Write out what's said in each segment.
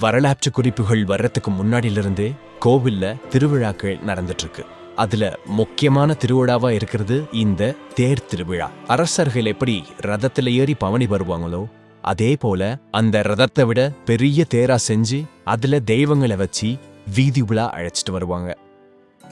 வரலாற்று குறிப்புகள் வர்றதுக்கு முன்னாடியிலிருந்தே கோவில்ல திருவிழாக்கள் நடந்துட்டுருக்கு. அதில் அதுல முக்கியமான திருவிழாவா இருக்கிறது இந்த தேர் திருவிழா. அரசர்கள் எப்படி ரதத்துல ஏறி பவனி வருவாங்களோ அதே போல அந்த ரதத்தை விட பெரிய தேரா செஞ்சு அதுல தெய்வங்களை வச்சு வீதி உலா அழைச்சிட்டு வருவாங்க.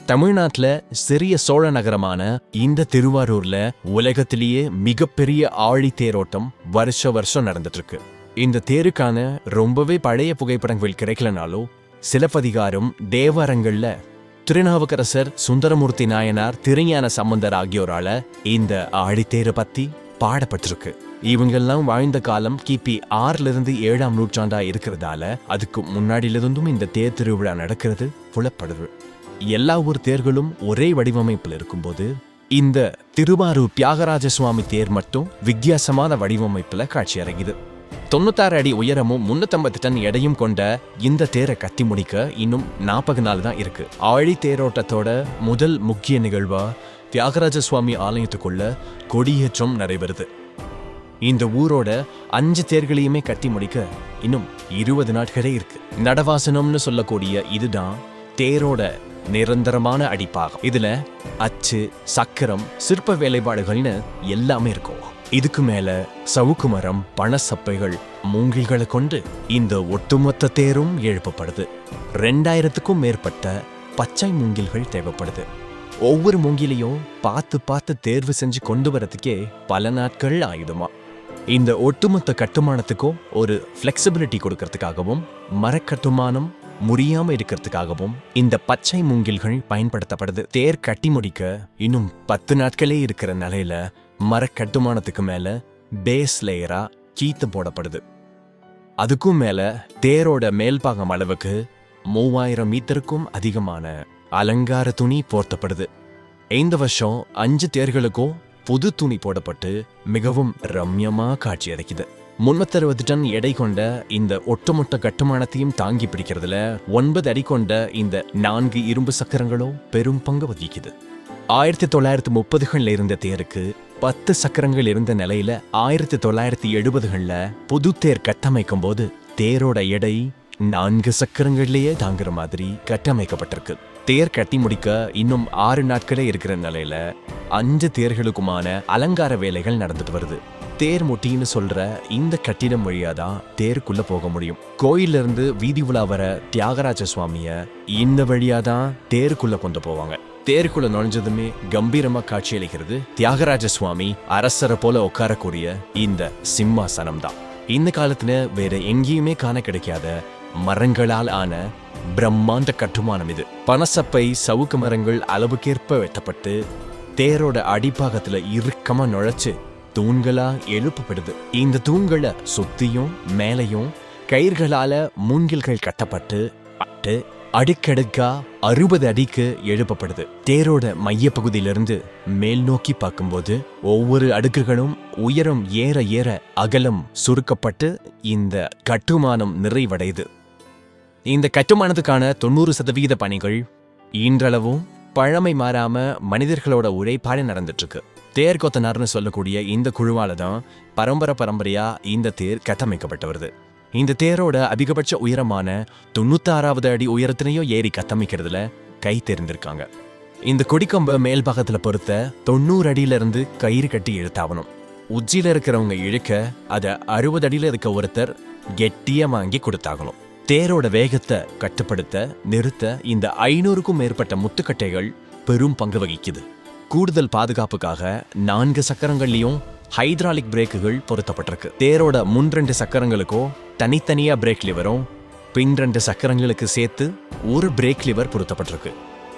தமிழ்நாட்டில் சிறிய சோழ நகரமான இந்த திருவாரூர்ல உலகத்திலேயே மிகப்பெரிய ஆழி தேரோட்டம் வருஷ வருஷம் நடந்துட்டு இருக்கு இந்த தேருக்கான ரொம்பவே பழைய புகைப்படங்கள் கிடைக்கலனாலோ சிலப்பதிகாரம் தேவாரங்கள்ல திருநாவுக்கரசர் சுந்தரமூர்த்தி நாயனார் திருஞான சம்பந்தர் ஆகியோரால இந்த ஆழித்தேரை பத்தி பாடப்பட்டிருக்கு. இவங்கெல்லாம் வாழ்ந்த காலம் கிபி ஆறுல இருந்து ஏழாம் நூற்றாண்டா இருக்கிறதால அதுக்கு முன்னாடியிலிருந்தும் இந்த தேர் திருவிழா நடக்கிறது புலப்படுது. எல்லா ஊர் தேர்களும் ஒரே வடிவமைப்பில் இருக்கும்போது இந்த திருவாரூர் தியாகராஜ சுவாமி தேர் மட்டும் வித்தியாசமான வடிவமைப்புல காட்சி அறையுது தொண்ணூத்தாறு அடி உயரமும் முன்னூத்தம்பது டன் எடையும் கொண்ட இந்த தேரை கத்தி முடிக்க இன்னும் நாற்பது நாள் தான் இருக்கு. ஆழி தேரோட்டத்தோட முதல் முக்கிய நிகழ்வா தியாகராஜ சுவாமி ஆலயத்துக்குள்ள கொடியேற்றம் நடைபெறுது. இந்த ஊரோட அஞ்சு தேர்களையுமே கட்டி முடிக்க இன்னும் இருபது நாட்களே இருக்கு. நடவாசனம்னு சொல்லக்கூடிய இதுதான் தேரோட நிரந்தரமான அடிப்பாகம். இதுல அச்சு சக்கரம் சிற்ப வேலைப்பாடுகள்னு எல்லாமே இருக்கும். இதுக்கு மேல சவுக்கு மரம் பணசப்பைகள் மூங்கில்களை கொண்டு இந்த ஒட்டுமொத்த தேரும் எழுப்பப்படுது. ரெண்டாயிரத்துக்கும் மேற்பட்ட பச்சை மூங்கில்கள் தேவைப்படுது. ஒவ்வொரு மூங்கிலையும் பார்த்து பார்த்து தேர்வு செஞ்சு கொண்டு வரதுக்கே பல நாட்கள் ஆயுதுமா. இந்த ஒட்டுமொத்த கட்டுமானத்துக்கும் ஒரு ஃப்ளெக்சிபிலிட்டி கொடுக்கறதுக்காகவும் மரக்கட்டுமானம் முறியாம இருக்கிறதுக்காகவும் இந்த பச்சை மூங்கில்கள் பயன்படுத்தப்படுது. தேர் கட்டி முடிக்க இன்னும் பத்து நாட்களே இருக்கிற நிலையில மரக்கட்டுமானத்துக்கு மேல பேஸ் லேயரா கீத்து போடப்படுது. அதுக்கும் மேல தேரோட மேல்பாகம் அளவுக்கு மூவாயிரம் மீட்டருக்கும் அதிகமான அலங்கார துணி போர்த்தப்படுது. இந்த வருஷம் அஞ்சு தேர்களுக்கும் புது துணி போடப்பட்டு மிகவும் ரம்யமா காட்சி அடைக்குது முன்னூத்தறுபது டன் எடை கொண்ட இந்த ஒட்டுமொத்த கட்டுமானத்தையும் தாங்கி பிடிக்கிறதுல ஒன்பது அடி கொண்ட இந்த நான்கு இரும்பு சக்கரங்களும் பெரும் பங்கு வகிக்குது. ஆயிரத்தி தொள்ளாயிரத்தி முப்பதுகளில் இருந்த தேருக்கு பத்து சக்கரங்கள் இருந்த நிலையில ஆயிரத்தி தொள்ளாயிரத்தி எழுபதுகளில் புது தேர் கட்டமைக்கும் போது தேரோட எடை நான்கு சக்கரங்கள்லேயே தாங்குற மாதிரி கட்டமைக்கப்பட்டிருக்கு. தேர் கட்டி முடிக்க இன்னும் ஆறு நாட்களே இருக்கிற நிலையில அஞ்சு தேர்களுக்குமான அலங்கார வேலைகள் நடந்துட்டு வருது. தேர் முட்டின்னு சொல்ற இந்த கட்டிடம் வழியா தான் தேருக்குள்ள போக முடியும். கோயில்ல இருந்து வீதி உலா வர தியாகராஜ சுவாமிய இந்த வழியா தான் தேருக்குள்ள கொண்டு போவாங்க. தேருக்குள்ள நுழைஞ்சதுமே கம்பீரமா காட்சியளிக்கிறது தியாகராஜ சுவாமி அரசரை போல உட்காரக்கூடிய இந்த சிம்மாசனம் தான் இந்த காலத்துல வேற எங்கேயுமே காண கிடைக்காத மரங்களால் ஆன பிரம்மாண்ட கட்டுமானம் இது. பனசப்பை சவுக்கு மரங்கள் அளவுக்கேற்ப வெட்டப்பட்டு தேரோட அடிப்பாகத்துல இறுக்கமா நுழைச்சு தூண்களா எழுப்பப்படுது. இந்த தூண்களை சுத்தியும் மேலையும் கயிர்களால மூங்கில்கள் கட்டப்பட்டு பட்டு அடுக்கடுக்கா அறுபது அடிக்கு எழுப்பப்படுது. தேரோட மைய பகுதியிலிருந்து மேல் நோக்கி பார்க்கும்போது ஒவ்வொரு அடுக்குகளும் உயரம் ஏற ஏற அகலம் சுருக்கப்பட்டு இந்த கட்டுமானம் நிறைவடையுது. இந்த கட்டுமானத்துக்கான தொண்ணூறு சதவீத பணிகள் இன்றளவும் பழமை மாறாம மனிதர்களோட உழைப்பாடு நடந்துட்டு இருக்கு தேர் கொத்தனார்னு சொல்லக்கூடிய இந்த குழுவால தான் பரம்பரை பரம்பரையா இந்த தேர் கட்டமைக்கப்பட்டு வருது. இந்த தேரோட அதிகபட்ச உயரமான தொண்ணூத்தாறாவது அடி உயரத்தினையும் ஏறி கட்டமைக்கிறதுல கை தெரிந்திருக்காங்க. இந்த கொடிக்கம்ப மேல்பாகத்துல பொறுத்த தொண்ணூறு அடியில இருந்து கயிறு கட்டி இழுத்தாவணும் உச்சியில இருக்கிறவங்க இழுக்க அதை அறுபது அடியில இருக்க ஒருத்தர் கெட்டியா வாங்கி கொடுத்தாகணும். தேரோட வேகத்தை கட்டுப்படுத்த நிறுத்த இந்த ஐநூறுக்கும் மேற்பட்ட முத்துக்கட்டைகள் பெரும் பங்கு வகிக்குது. கூடுதல் பாதுகாப்புக்காக நான்கு சக்கரங்கள்லயும் ஹைட்ராலிக் பிரேக்குகள் பொருத்தப்பட்டிருக்கு. தேரோட முன் ரெண்டு சக்கரங்களுக்கோ தனித்தனியா பிரேக் லிவரும் பின் ரெண்டு சக்கரங்களுக்கு சேர்த்து ஒரு பிரேக் லிவர் பொருத்தப்பட்டிருக்கு.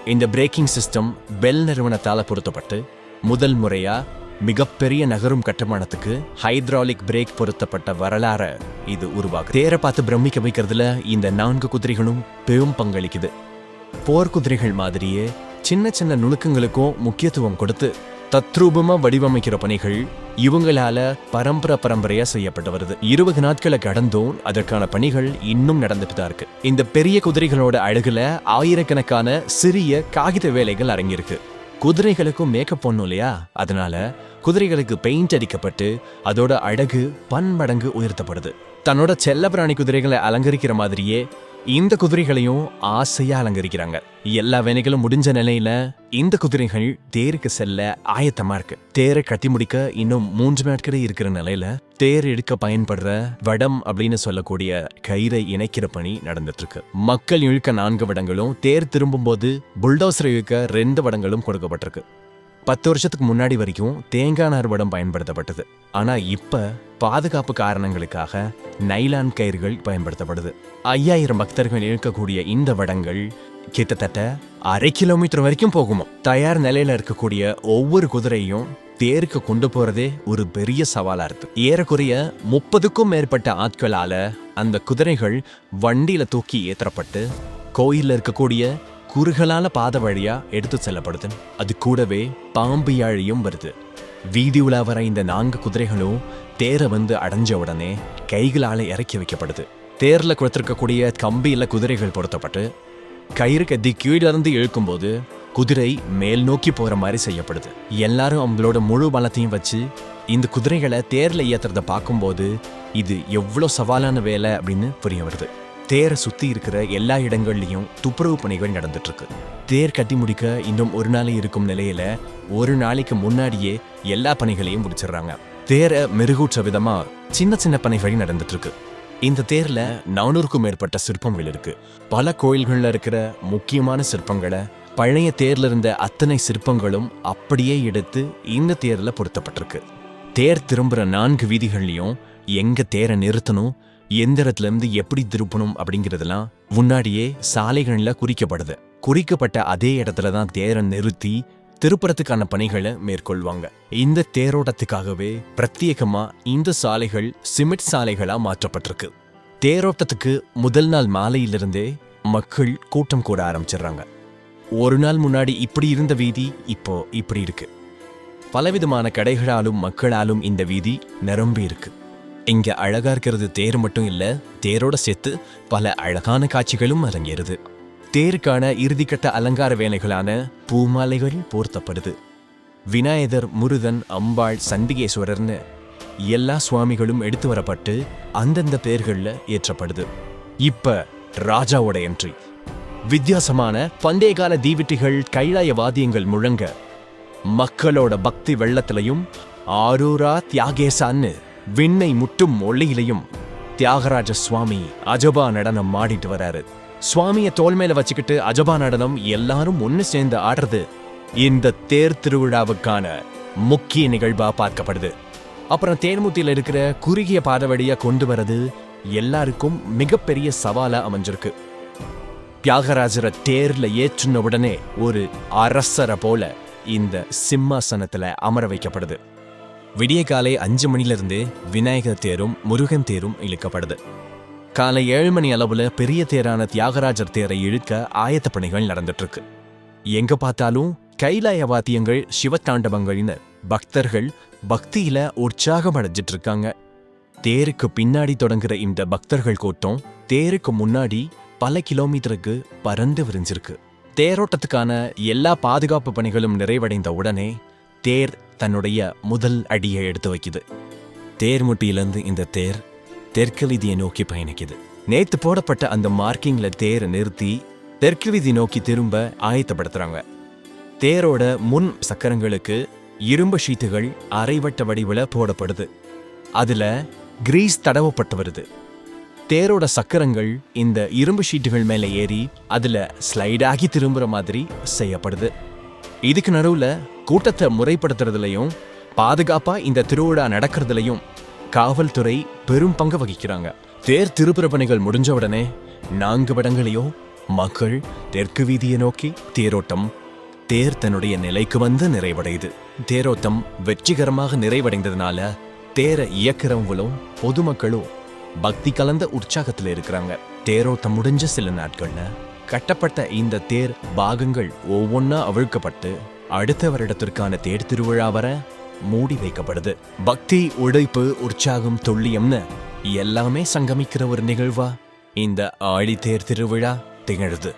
இந்த பிரேக்கிங் சிஸ்டம் பெல் நிறுவனத்தால் பொருத்தப்பட்டு முதல் முறையா மிகப்பெரிய நகரும் கட்டுமானத்துக்கு ஹைட்ராலிக் பிரேக் பொருத்தப்பட்ட வரலாற இது உருவாக்கு தேரை பார்த்து பிரமிக்க வைக்கிறதுல இந்த நான்கு குதிரைகளும் பெரும் பங்களிக்குது. போர் குதிரைகள் மாதிரியே சின்ன சின்ன நுணுக்கங்களுக்கும் முக்கியத்துவம் கொடுத்து தத்ரூபமா வடிவமைக்கிற பணிகள் இவங்களால பரம்பரை பரம்பரையா செய்யப்பட்டு வருது. இருபது நாட்களை கடந்தும் அதற்கான பணிகள் இன்னும் நடந்துட்டு தான் இருக்கு. இந்த பெரிய குதிரைகளோட அழகுல ஆயிரக்கணக்கான சிறிய காகித வேலைகள் அடங்கியிருக்கு குதிரைகளுக்கும் மேக்கப் பண்ணும் இல்லையா? அதனால குதிரைகளுக்கு பெயிண்ட் அடிக்கப்பட்டு அதோட அழகு பன்மடங்கு உயர்த்தப்படுது. தன்னோட செல்லப்பிராணி குதிரைகளை அலங்கரிக்கிற மாதிரியே இந்த குதிரைகளையும் ஆசையா அலங்கரிக்கிறாங்க. எல்லா வேலைகளும் முடிஞ்ச நிலையில இந்த குதிரைகள் தேருக்கு செல்ல ஆயத்தமா இருக்கு. தேரை கட்டி முடிக்க இன்னும் மூன்று நாட்களே இருக்கிற நிலையில தேர் எடுக்க பயன்படுற வடம் அப்படின்னு சொல்லக்கூடிய கயிறை இணைக்கிற பணி நடந்துட்டு இருக்கு மக்கள் இழுக்க நான்கு வடங்களும் தேர் திரும்பும்போது புல்டோசர் இழுக்க ரெண்டு வடங்களும் கொடுக்கப்பட்டிருக்கு. பத்து வருஷத்துக்கு முன்னாடி வரைக்கும் தேங்காய் நார் வடம் பயன்படுத்தப்பட்டது. ஆனால் இப்போ பாதுகாப்பு காரணங்களுக்காக நைலான் கயிறுகள் பயன்படுத்தப்படுது. ஐயாயிரம் பக்தர்கள் இழுக்கக்கூடிய இந்த வடங்கள் கிட்டத்தட்ட அரை கிலோமீட்டர் வரைக்கும் போகுமா தயார் நிலையில இருக்கக்கூடிய ஒவ்வொரு குதிரையும் தேருக்கு கொண்டு போறதே ஒரு பெரிய சவாலா இருக்கு. ஏறக்குறைய முப்பதுக்கும் மேற்பட்ட ஆட்களால அந்த குதிரைகள் வண்டியில தூக்கி ஏற்றப்பட்டு கோயில்ல இருக்கக்கூடிய குறுகலான பாதை வழியா எடுத்து செல்லப்படுது அது கூடவே பாம்பு யாழியும் வருது. வீதி உலா வர இந்த நான்கு குதிரைகளும் தேரை வந்து அடைஞ்ச உடனே கைகளால இறக்கி வைக்கப்படுது. தேர்ல கொடுத்திருக்கக்கூடிய கம்பியில குதிரைகள் பொருத்தப்பட்டு கயிறு கத்தி கீழிருந்து இழுக்கும்போது குதிரை மேல் நோக்கி போற மாதிரி செய்யப்படுது. எல்லாரும் அவங்களோட முழு பலத்தையும் வச்சு இந்த குதிரைகளை தேர்ல ஏத்துறத பார்க்கும்போது இது எவ்வளோ சவாலான வேலை அப்படின்னு புரிய வருது. தேரை சுத்தி இருக்கிற எல்லா இடங்கள்லயும் துப்புரவு பணிகள் நடந்துட்டுருக்கு. தேர் கட்டி முடிக்க இன்னும் ஒரு நாளை இருக்கும் நிலையில ஒரு நாளைக்கு முன்னாடியே எல்லா பணிகளையும் முடிச்சிடுறாங்க. தேரை மெருகூற்ற விதமா சின்ன சின்ன பணிகள் நடந்துட்டுருக்கு. இந்த தேர்ல நானூறுக்கும் மேற்பட்ட சிற்பங்கள் இருக்கு. பல கோயில்கள்ல இருக்கிற முக்கியமான சிற்பங்களை பழைய தேர்ல இருந்த அத்தனை சிற்பங்களும் அப்படியே எடுத்து இந்த தேர்ல பொருத்தப்பட்டிருக்கு. தேர் திரும்புற நான்கு வீதிகள்லயும் எங்க தேரை நிறுத்தணும் எந்த இடத்துல இருந்து எப்படி திருப்பணும் அப்படிங்கறதெல்லாம் முன்னாடியே சாலைகள்ல குறிக்கப்படுது. குறிக்கப்பட்ட அதே இடத்துல தான் தேரை நிறுத்தி திருப்புறத்துக்கான பணிகளை மேற்கொள்வாங்க. இந்த தேரோட்டத்துக்காகவே பிரத்யேகமா இந்த சாலைகள் சிமெண்ட் சாலைகளா மாற்றப்பட்டிருக்கு. தேரோட்டத்துக்கு முதல் நாள் மாலையிலிருந்தே மக்கள் கூட்டம் கூட ஆரம்பிச்சிடுறாங்க. ஒரு நாள் முன்னாடி இப்படி இருந்த வீதி இப்போ இப்படி இருக்கு. பலவிதமான கடைகளாலும் மக்களாலும் இந்த வீதி நிரம்பி இருக்கு. இங்க அழகா இருக்கிறது தேர் மட்டும் இல்ல தேரோட சேர்த்து பல அழகான காட்சிகளும் அரங்கேறுது. தேருக்கான இறுதிக்கட்ட அலங்கார வேலைகளான பூமாலைகள் போர்த்தப்படுது. விநாயகர் முருகன் அம்பாள் சண்டிகேஸ்வரர்னு எல்லா சுவாமிகளும் எடுத்து வரப்பட்டு அந்தந்த பேர்களில் ஏற்றப்படுது. இப்ப ராஜாவோட என்ட்ரி வித்தியாசமான பண்டைய கால தீவிட்டிகள் கைலாய வாத்தியங்கள் முழங்க மக்களோட பக்தி வெள்ளத்திலையும் ஆரூரா தியாகேசான்னு விண்ணை முட்டும் ஒளியிலையும் தியாகராஜ சுவாமி அஜபா நடனம் ஆடிட்டு வராரு. சுவாமியை தோல் மேல வச்சுக்கிட்டு அஜபா நடனம் எல்லாரும் ஒன்னு சேர்ந்து ஆடுறது இந்த தேர் திருவிழாவுக்கான முக்கிய நிகழ்வா பார்க்கப்படுது. அப்புறம் தேன்முத்தியில இருக்கிற குறுகிய பாதை வழியா கொண்டு வரது எல்லாருக்கும் மிகப்பெரிய சவாலா அமைஞ்சிருக்கு. தியாகராஜரை தேர்ல ஏற்றுன உடனே ஒரு அரசரை போல இந்த சிம்மாசனத்துல அமர வைக்கப்படுது. விடிய காலை அஞ்சு மணிலிருந்து விநாயகர் தேரும் முருகன் தேரும் இழுக்கப்படுது. காலை ஏழு மணி அளவுல பெரிய தேரான தியாகராஜர் தேரை இழுக்க ஆயத்த பணிகள் நடந்துட்டு இருக்கு எங்க பார்த்தாலும் கைலாய வாத்தியங்கள் சிவத்தாண்டவங்கள்னு பக்தர்கள் பக்தியில உற்சாகம் அடைஞ்சிட்டு இருக்காங்க தேருக்கு பின்னாடி தொடங்குற இந்த பக்தர்கள் கூட்டம் தேருக்கு முன்னாடி பல கிலோமீட்டருக்கு பறந்து விரிஞ்சிருக்கு. தேரோட்டத்துக்கான எல்லா பாதுகாப்பு பணிகளும் நிறைவடைந்த உடனே தேர் தன்னுடைய முதல் அடியை எடுத்து வைக்குது. தேர்முட்டியிலிருந்து இந்த தேர் தெற்கு வீதியை நோக்கி பயணிக்குது. நேத்து போடப்பட்ட அந்த மார்க்கிங்ல தேரை நிறுத்தி தெற்கு வீதி நோக்கி திரும்ப ஆயத்தப்படுத்துறாங்க. தேரோட முன் சக்கரங்களுக்கு இரும்பு ஷீட்டுகள் அரைவட்ட வடிவில் போடப்படுது. அதுல கிரீஸ் தடவப்பட்டு வருது. தேரோட சக்கரங்கள் இந்த இரும்பு ஷீட்டுகள் மேலே ஏறி அதுல ஸ்லைடாகி திரும்புகிற திரும்புற மாதிரி செய்யப்படுது. இதுக்கு நடுவுல கூட்டத்தை முறைப்படுத்துறதுலயும் பாதுகாப்பா இந்த திருவிழா நடக்கிறதுலயும் காவல்துறை பெரும் பங்கு வகிக்கிறாங்க. தேர் திருப்புற பணிகள் முடிஞ்ச உடனே நான்கு படங்களையும் மக்கள் தெற்கு வீதியை நோக்கி தேரோட்டம் தேர் தன்னுடைய நிலைக்கு வந்து நிறைவடையுது. தேரோட்டம் வெற்றிகரமாக நிறைவடைந்ததுனால தேரை இயக்குறவங்களும் பொதுமக்களும் பக்தி கலந்த உற்சாகத்துல இருக்கிறாங்க. தேரோட்டம் முடிஞ்ச சில நாட்கள்ல கட்டப்பட்ட இந்த தேர் பாகங்கள் ஒவ்வொன்னா அவிழ்க்கப்பட்டு அடுத்த வருடத்திற்கான தேர் திருவிழா வர மூடி வைக்கப்படுது. பக்தி உழைப்பு உற்சாகம் துல்லியம்னு எல்லாமே சங்கமிக்கிற ஒரு நிகழ்வா இந்த ஆழித்தேர் திருவிழா திகழுது.